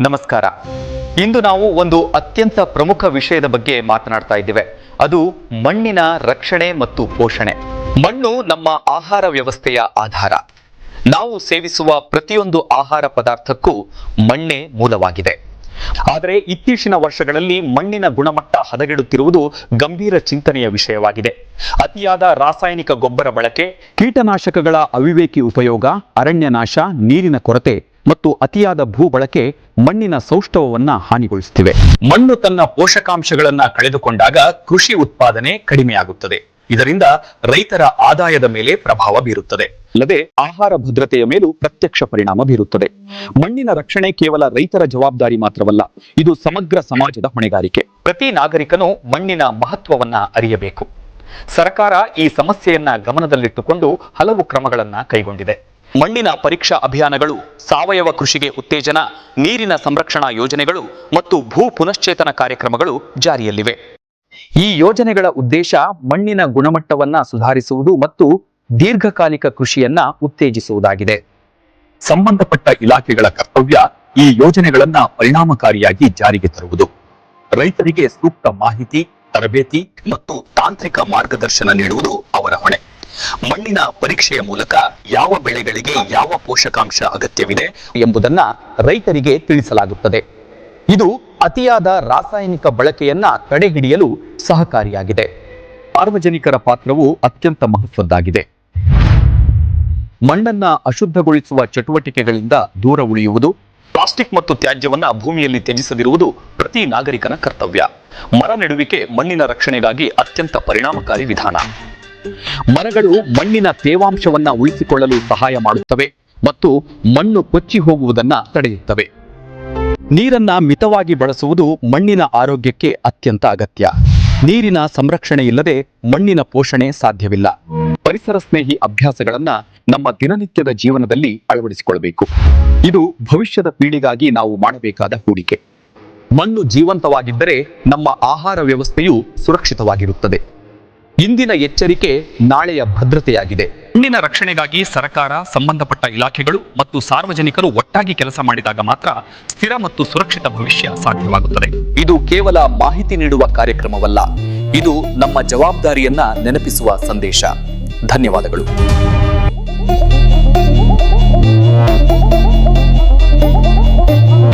ನಮಸ್ಕಾರ. ಇಂದು ನಾವು ಒಂದು ಅತ್ಯಂತ ಪ್ರಮುಖ ವಿಷಯದ ಬಗ್ಗೆ ಮಾತನಾಡ್ತಾ ಇದ್ದೇವೆ. ಅದು ಮಣ್ಣಿನ ರಕ್ಷಣೆ ಮತ್ತು ಪೋಷಣೆ. ಮಣ್ಣು ನಮ್ಮ ಆಹಾರ ವ್ಯವಸ್ಥೆಯ ಆಧಾರ. ನಾವು ಸೇವಿಸುವ ಪ್ರತಿಯೊಂದು ಆಹಾರ ಪದಾರ್ಥಕ್ಕೂ ಮಣ್ಣೇ ಮೂಲವಾಗಿದೆ. ಆದರೆ ಇತ್ತೀಚಿನ ವರ್ಷಗಳಲ್ಲಿ ಮಣ್ಣಿನ ಗುಣಮಟ್ಟ ಹದಗೆಡುತ್ತಿರುವುದು ಗಂಭೀರ ಚಿಂತನೆಯ ವಿಷಯವಾಗಿದೆ. ಅತಿಯಾದ ರಾಸಾಯನಿಕ ಗೊಬ್ಬರ ಬಳಕೆ, ಕೀಟನಾಶಕಗಳ ಅವಿವೇಕಿ ಉಪಯೋಗ ಅರಣ್ಯ ನಾಶ ನೀರಿನ ಕೊರತೆ ಮತ್ತು ಅತಿಯಾದ ಭೂ ಬಳಕೆ ಮಣ್ಣಿನ ಸೌಷ್ಠವವನ್ನ ಹಾನಿಗೊಳಿಸುತ್ತಿವೆ. ಮಣ್ಣು ತನ್ನ ಪೋಷಕಾಂಶಗಳನ್ನ ಕಳೆದುಕೊಂಡಾಗ ಕೃಷಿ ಉತ್ಪಾದನೆ ಕಡಿಮೆಯಾಗುತ್ತದೆ. ಇದರಿಂದ ರೈತರ ಆದಾಯದ ಮೇಲೆ ಪ್ರಭಾವ ಬೀರುತ್ತದೆ. ಅಲ್ಲದೆ ಆಹಾರ ಭದ್ರತೆಯ ಮೇಲೂ ಪ್ರತ್ಯಕ್ಷ ಪರಿಣಾಮ ಬೀರುತ್ತದೆ. ಮಣ್ಣಿನ ರಕ್ಷಣೆ ಕೇವಲ ರೈತರ ಜವಾಬ್ದಾರಿ ಮಾತ್ರವಲ್ಲ, ಇದು ಸಮಗ್ರ ಸಮಾಜದ ಹೊಣೆಗಾರಿಕೆ. ಪ್ರತಿ ನಾಗರಿಕನು ಮಣ್ಣಿನ ಮಹತ್ವವನ್ನ ಅರಿಯಬೇಕು. ಸರ್ಕಾರ ಈ ಸಮಸ್ಯೆಯನ್ನ ಗಮನದಲ್ಲಿಟ್ಟುಕೊಂಡು ಹಲವು ಕ್ರಮಗಳನ್ನ ಕೈಗೊಂಡಿದೆ. ಮಣ್ಣಿನ ಪರೀಕ್ಷಾ ಅಭಿಯಾನಗಳು, ಸಾವಯವ ಕೃಷಿಗೆ ಉತ್ತೇಜನ, ನೀರಿನ ಸಂರಕ್ಷಣಾ ಯೋಜನೆಗಳು ಮತ್ತು ಭೂ ಪುನಶ್ಚೇತನ ಕಾರ್ಯಕ್ರಮಗಳು ಜಾರಿಯಲ್ಲಿವೆ. ಈ ಯೋಜನೆಗಳ ಉದ್ದೇಶ ಮಣ್ಣಿನ ಗುಣಮಟ್ಟವನ್ನ ಸುಧಾರಿಸುವುದು ಮತ್ತು ದೀರ್ಘಕಾಲಿಕ ಕೃಷಿಯನ್ನ ಉತ್ತೇಜಿಸುವುದಾಗಿದೆ. ಸಂಬಂಧಪಟ್ಟ ಇಲಾಖೆಗಳ ಕರ್ತವ್ಯ ಈ ಯೋಜನೆಗಳನ್ನ ಪರಿಣಾಮಕಾರಿಯಾಗಿ ಜಾರಿಗೆ ತರುವುದು. ರೈತರಿಗೆ ಸೂಕ್ತ ಮಾಹಿತಿ, ತರಬೇತಿ ಮತ್ತು ತಾಂತ್ರಿಕ ಮಾರ್ಗದರ್ಶನ ನೀಡುವುದು ಅವರ ಹೊಣೆ. ಮಣ್ಣಿನ ಪರೀಕ್ಷೆಯ ಮೂಲಕ ಯಾವ ಬೆಳೆಗಳಿಗೆ ಯಾವ ಪೋಷಕಾಂಶ ಅಗತ್ಯವಿದೆ ಎಂಬುದನ್ನ ರೈತರಿಗೆ ತಿಳಿಸಲಾಗುತ್ತದೆ. ಇದು ಅತಿಯಾದ ರಾಸಾಯನಿಕ ಬಳಕೆಯನ್ನ ತಡೆಹಿಡಿಯಲು ಸಹಕಾರಿಯಾಗಿದೆ. ಸಾರ್ವಜನಿಕರ ಪಾತ್ರವು ಅತ್ಯಂತ ಮಹತ್ವದ್ದಾಗಿದೆ. ಮಣ್ಣನ್ನ ಅಶುದ್ಧಗೊಳಿಸುವ ಚಟುವಟಿಕೆಗಳಿಂದ ದೂರ ಉಳಿಯುವುದು, ಪ್ಲಾಸ್ಟಿಕ್ ಮತ್ತು ತ್ಯಾಜ್ಯವನ್ನ ಭೂಮಿಯಲ್ಲಿ ತ್ಯಜಿಸದಿರುವುದು ಪ್ರತಿ ನಾಗರಿಕನ ಕರ್ತವ್ಯ. ಮರ ನೆಡುವಿಕೆ ಮಣ್ಣಿನ ರಕ್ಷಣೆಗಾಗಿ ಅತ್ಯಂತ ಪರಿಣಾಮಕಾರಿ ವಿಧಾನ. ಮರಗಳು ಮಣ್ಣಿನ ತೇವಾಂಶವನ್ನ ಉಳಿಸಿಕೊಳ್ಳಲು ಸಹಾಯ ಮಾಡುತ್ತವೆ ಮತ್ತು ಮಣ್ಣು ಕೊಚ್ಚಿ ಹೋಗುವುದನ್ನ ತಡೆಯುತ್ತವೆ. ನೀರನ್ನ ಮಿತವಾಗಿ ಬಳಸುವುದು ಮಣ್ಣಿನ ಆರೋಗ್ಯಕ್ಕೆ ಅತ್ಯಂತ ಅಗತ್ಯ. ನೀರಿನ ಸಂರಕ್ಷಣೆ ಇಲ್ಲದೆ ಮಣ್ಣಿನ ಪೋಷಣೆ ಸಾಧ್ಯವಿಲ್ಲ. ಪರಿಸರ ಸ್ನೇಹಿ ಅಭ್ಯಾಸಗಳನ್ನ ನಮ್ಮ ದಿನನಿತ್ಯದ ಜೀವನದಲ್ಲಿ ಅಳವಡಿಸಿಕೊಳ್ಳಬೇಕು. ಇದು ಭವಿಷ್ಯದ ಪೀಳಿಗಾಗಿ ನಾವು ಮಾಡಬೇಕಾದ ಹೂಡಿಕೆ. ಮಣ್ಣು ಜೀವಂತವಾಗಿದ್ದರೆ ನಮ್ಮ ಆಹಾರ ವ್ಯವಸ್ಥೆಯು ಸುರಕ್ಷಿತವಾಗಿರುತ್ತದೆ. ಇಂದಿನ ಎಚ್ಚರಿಕೆ ನಾಳೆಯ ಭದ್ರತೆಯಾಗಿದೆ. ಮಣ್ಣಿನ ರಕ್ಷಣೆಗಾಗಿ ಸರ್ಕಾರ ಸಂಬಂಧಪಟ್ಟ ಇಲಾಖೆಗಳು ಮತ್ತು ಸಾರ್ವಜನಿಕರು ಒಟ್ಟಾಗಿ ಕೆಲಸ ಮಾಡಿದಾಗ ಮಾತ್ರ ಸ್ಥಿರ ಮತ್ತು ಸುರಕ್ಷಿತ ಭವಿಷ್ಯ ಸಾಧ್ಯವಾಗುತ್ತದೆ. ಇದು ಕೇವಲ ಮಾಹಿತಿ ನೀಡುವ ಕಾರ್ಯಕ್ರಮವಲ್ಲ ಇದು ನಮ್ಮ ಜವಾಬ್ದಾರಿಯನ್ನ ನೆನಪಿಸುವ ಸಂದೇಶ. ಧನ್ಯವಾದಗಳು.